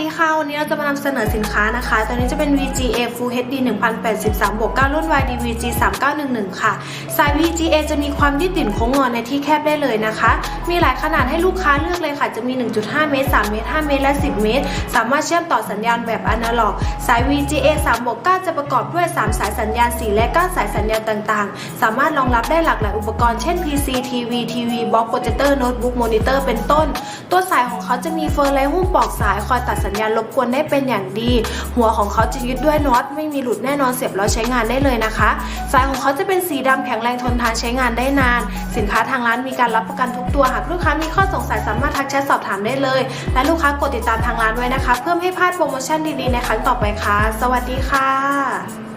ดีค่ะวันนี้เราจะมานำเสนอสินค้านะคะ ตัวนี้จะเป็น VGA Full HD 1083บวก9รุ่น YDVG 3911 ค่ะ สาย VGA จะมีความยืดหยุ่นโค้งงอในที่แคบได้เลยนะคะ มีหลายขนาดให้ลูกค้าเลือกเลยค่ะ จะมี 1.5 เมตร 3 เมตร 5 เมตร และ 10 เมตร สามารถเชื่อมต่อสัญญาณแบบอนาล็อก สาย VGA 3บวก9จะประกอบด้วย 3 สายสัญญาณ 4 และ 9 สายสัญญาณต่างๆ สามารถรองรับได้หลากหลายอุปกรณ์ เช่น PC TV TV Box Projector Notebook Monitor เป็นต้น ตัวสายของเขาจะมีเฟอร์ไลหุ้มปลอกสายคอยตัดสัญญาณรบกวนได้เป็นอย่างดี หัวของเขาจะยึดด้วยน็อตไม่มีหลุดแน่นอนเสียบแล้วใช้งานได้เลยนะคะ สายของเขาจะเป็นสีดำแข็งแรงทนทานใช้งานได้นาน สินค้าทางร้านมีการรับประกันทุกตัวหากลูกค้ามีข้อสงสัยสามารถทักแชทสอบถามได้เลย และลูกค้ากดติดตามทางร้านไว้นะคะ เพื่อไม่ให้พลาดโปรโมชั่นดีๆในครั้งต่อไปค่ะ สวัสดีค่ะ